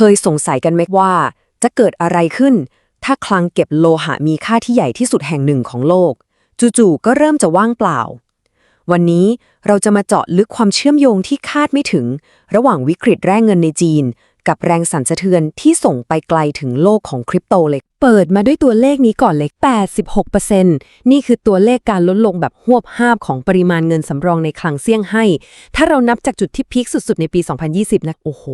เคยสงสัยกันไหมว่า จะเกิดอะไรขึ้น ถ้าคลังเก็บโลหะมีค่าที่ใหญ่ที่สุดแห่งหนึ่งของโลก จู่ๆก็เริ่มจะว่างเปล่า วันนี้เราจะมาเจาะลึกความเชื่อมโยงที่คาดไม่ถึง ระหว่างวิกฤตแร่เงินในจีน กับแรงสั่นสะเทือนที่ส่งไปไกลถึงโลกของคริปโตเลยเปิดมาด้วยตัวเลขนี้ก่อนเลย86%นี่คือตัวเลขการลดลงแบบหวบห้าบของปริมาณเงินสำรองในคลังเซี่ยงไฮ้ถ้าเรานับจากจุดที่พีคสุดๆ ในปี 2020 นะ โอ้โห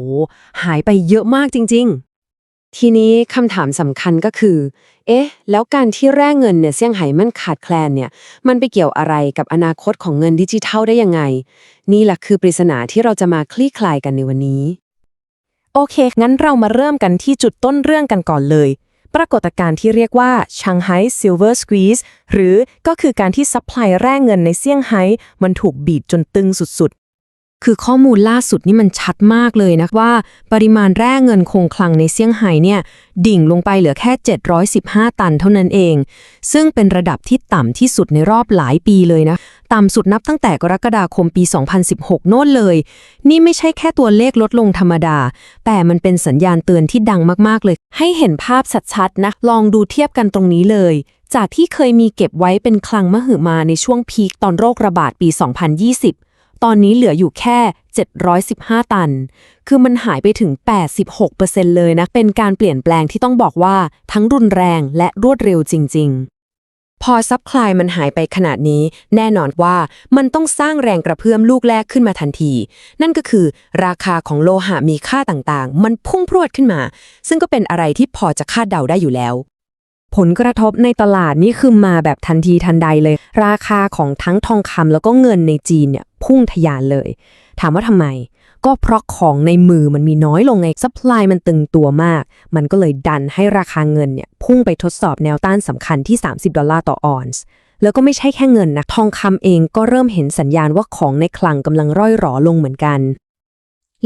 หายไปเยอะมากจริง ๆทีนี้คำถามสำคัญก็คือ เอ๊ะ แล้วการที่แร่เงินเนี่ยเซี่ยงไฮ้มันขาดแคลนเนี่ย มันไปเกี่ยวอะไรกับอนาคตของเงินดิจิทัลได้ยังไง นี่แหละคือปริศนาที่เราจะมาคลี่คลายกันในวันนี้ โอเค งั้นเรามาเริ่มกันที่จุดต้นเรื่องกันก่อนเลย ปรากฏการณ์ที่เรียกว่า Shanghai Silver Squeeze หรือก็คือการที่ซัพพลายแร่เงินในเซี่ยงไฮ้มันถูกบีบจนตึงสุดคือข้อมูลล่าสุดนี่มันชัดมากเลยนะว่า ปริมาณแร่เงินคงคลังในเซี่ยงไฮ้เนี่ย ดิ่งลงไปเหลือแค่ 715 ตันเท่านั้นเอง ซึ่งเป็นระดับที่ต่ำที่สุดในรอบหลายปีเลยนะ ต่ำสุดนับตั้งแต่กรกฎาคมปี 2016 โน่นเลย นี่ไม่ใช่แค่ตัวเลขลดลงธรรมดา แต่มันเป็นสัญญาณเตือนที่ดังมากๆเลย ให้เห็นภาพชัดๆนะ ลองดูเทียบกันตรงนี้เลย จากที่เคยมีเก็บไว้เป็นคลังมหึมาในช่วงพีคตอนโรคระบาดปี 2020 ตอนนี้เหลืออยู่แค่ 715 ตัน คือมันหายไปถึง 86%เลยนะ เป็นการเปลี่ยนแปลงที่ต้องบอกว่าทั้งรุนแรงและรวดเร็วจริง ๆ พอซับคลายมันหายไปขนาดนี้ แน่นอนว่ามันต้องสร้างแรงกระเพื่อมลูกแรกขึ้นมาทันที นั่นก็คือ ราคาของโลหะมีค่าต่างๆ มันพุ่งพรวดขึ้นมา ซึ่งก็เป็นอะไรที่พอจะคาดเดาได้อยู่แล้ว ผลกระทบในตลาดนี่คือมาแบบทันทีทันใดเลย ราคาของทั้งทองคำแล้วก็เงินในจีนเนี่ยพุ่งทะยานเลย ถามว่าทำไม ก็เพราะของในมือมันมีน้อยลงไงซัพพลายมันตึงตัวมาก มันก็เลยดันให้ราคาเงินเนี่ย พุ่งไปทดสอบแนวต้านสำคัญที่ 30 ดอลลาร์ต่อออนซ์แล้วก็ไม่ใช่แค่เงินนะทองคำเองก็เริ่มเห็นสัญญาณว่าของในคลังกำลังร่อยหรอลงเหมือนกัน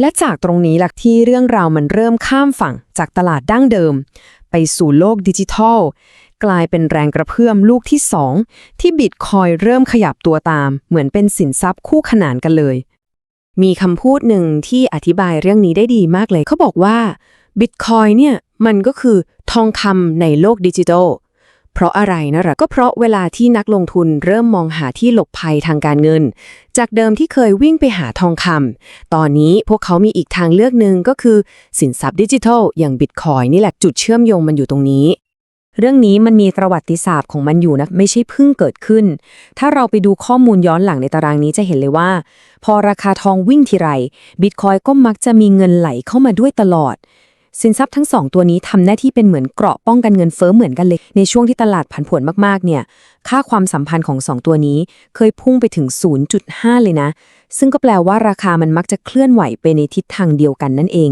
และจากตรงนี้หลักที่เรื่องราวมันเริ่มข้ามฝั่งจากตลาดดั้งเดิม ไปสู่โลกดิจิทัล กลายเป็นแรงกระเพื่อมลูกที่2ที่บิตคอยเริ่มขยับตัวตาม เหมือนเป็นสินทรัพย์คู่ขนานกันเลย มีคำพูดหนึ่งที่อธิบายเรื่องนี้ได้ดีมากเลยเขาบอกว่า บิตคอยเนี่ยมันก็คือทองคำในโลกดิจิทัล เพราะอะไรนะล่ะก็เพราะเวลาที่นักลงทุนเริ่มมองหาที่หลบภัยทางการเงิน จากเดิมที่เคยวิ่งไปหาทองคำตอนนี้พวกเขามีอีกทางเลือกหนึ่งก็คือ สินทรัพย์ดิจิทัล อย่างบิตคอยนี่แหละจุดเชื่อมโยงมันอยู่ตรงนี้เรื่องนี้มันมีประวัติศาสตร์ของมันอยู่นะไม่ใช่เพิ่งเกิดขึ้น ถ้าเราไปดูข้อมูลย้อนหลังในตารางนี้จะเห็นเลยว่า พอราคาทองวิ่งทีไรบิตคอยก็มักจะมีเงินไหลเข้ามาด้วยตลอด สินทรัพย์ทั้งสองตัวนี้ทำหน้าที่เป็นเหมือนเกราะป้องกันเงินเฟ้อเหมือนกันเลย ในช่วงที่ตลาดผันผวนมากๆ เนี่ย ค่าความสัมพันธ์ของสองตัวนี้เคยพุ่งไปถึง 0.5 เลยนะ ซึ่งก็แปลว่าราคามันมักจะเคลื่อนไหวไปในทิศทางเดียวกันนั่นเอง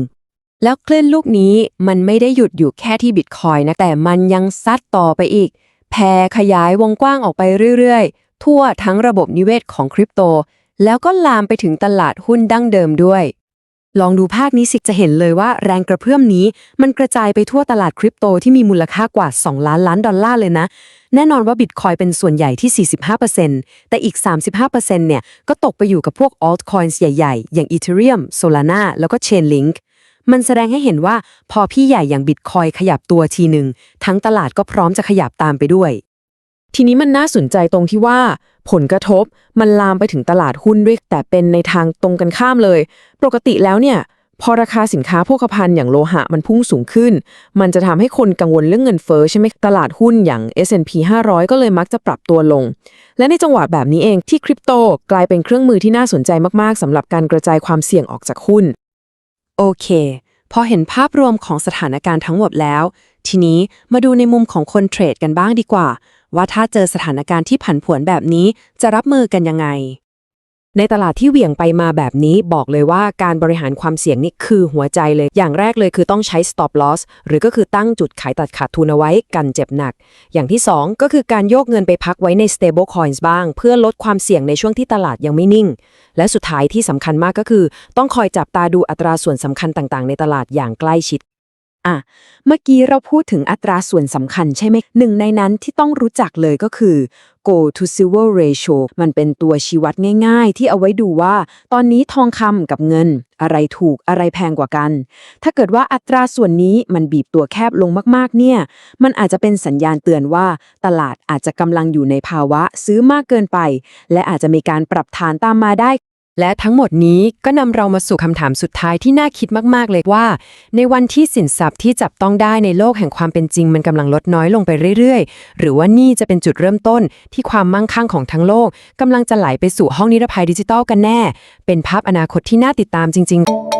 แล้วคลื่นลูกนี้มันไม่ได้หยุดอยู่แค่ที่บิตคอยนะ แต่มันยังซัดต่อไปอีก แผ่ขยายวงกว้างออกไปเรื่อยๆ ทั่วทั้งระบบนิเวศของคริปโต แล้วก็ลามไปถึงตลาดหุ้นดั้งเดิมด้วย ลองดูภาพนี้สิจะเห็นเลยว่าแรงกระเพื่อมนี้ มันกระจายไปทั่วตลาดคริปโตที่มีมูลค่ากว่า 2 ล้านล้านดอลลาร์เลยนะ แน่นอนว่าบิตคอยเป็นส่วนใหญ่ที่ 45%แต่อีก 35%เนี่ย ก็ตกไปอยู่กับพวก altcoins ใหญ่ๆ อย่าง Ethereum Solana แล้วก็ Chainlink มันแสดงให้เห็นว่าพอพี่ใหญ่อย่างบิตคอยขยับตัวทีหนึ่งทั้งตลาดก็พร้อมจะขยับตามไปด้วย ทีนี้มันน่าสนใจตรงที่ว่า ผลกระทบมันลามไปถึงตลาดหุ้นด้วยแต่เป็นในทางตรงกันข้ามเลย ปกติแล้วเนี่ย พอราคาสินค้าโภคภัณฑ์อย่างโลหะมันพุ่งสูงขึ้น มันจะทำให้คนกังวลเรื่องเงินเฟ้อใช่ไหมตลาดหุ้นอย่าง S&P 500 ก็เลยมักจะปรับตัวลง และในจังหวะแบบนี้เองที่คริปโตกลายเป็นเครื่องมือที่น่าสนใจมากๆสำหรับการกระจายความเสี่ยงออกจากหุ้น โอเคพอเห็นภาพรวมของสถานการณ์ทั้งหมดแล้ว ทีนี้มาดูในมุมของคนเทรดกันบ้างดีกว่า ว่าถ้าเจอสถานการณ์ที่ผันผวนแบบนี้จะรับมือกันยังไง ในตลาดที่เหวี่ยงไปมาแบบนี้บอกเลยว่าการบริหารความเสี่ยงนี่คือหัวใจเลย อย่างแรกเลยคือต้องใช้ stop loss หรือก็คือตั้งจุดขายตัดขาดทุนเอาไว้กันเจ็บหนัก อย่างที่ 2 ก็คือการโยกเงินไปพักไว้ใน stable coins บ้าง เพื่อลดความเสี่ยงในช่วงที่ตลาดยังไม่นิ่ง และสุดท้ายที่สำคัญมากก็คือ ต้องคอยจับตาดูอัตราส่วนสำคัญต่างๆ ในตลาดอย่างใกล้ชิด อะ เมื่อกี้เราพูดถึงอัตราส่วนสำคัญใช่ไหมหนึ่งในนั้นที่ต้องรู้จักเลยก็คือ go to silver ratio มันเป็นตัวชี้วัดง่ายๆ ที่เอาไว้ดูว่า ตอนนี้ทองคำกับเงิน อะไรถูกอะไรแพงกว่ากัน ถ้าเกิดว่าอัตราส่วนนี้มันบีบตัวแคบลงมากๆ เนี่ย มันอาจจะเป็นสัญญาณเตือนว่า ตลาดอาจจะกำลังอยู่ในภาวะซื้อมากเกินไป และอาจจะมีการปรับฐานตามมาได้ และทั้งหมดนี้ก็นำเรามาสู่คำถามสุดท้ายที่น่าคิดมากๆเลยว่า ในวันที่สินทรัพย์ที่จับต้องได้ในโลกแห่งความเป็นจริงมันกำลังลดน้อยลงไปเรื่อยๆ หรือว่านี่จะเป็นจุดเริ่มต้นที่ความมั่งคั่งของทั้งโลกกำลังจะไหลไปสู่ห้องนิรภัยดิจิทัลกันแน่ เป็นภาพอนาคตที่น่าติดตามจริง ๆ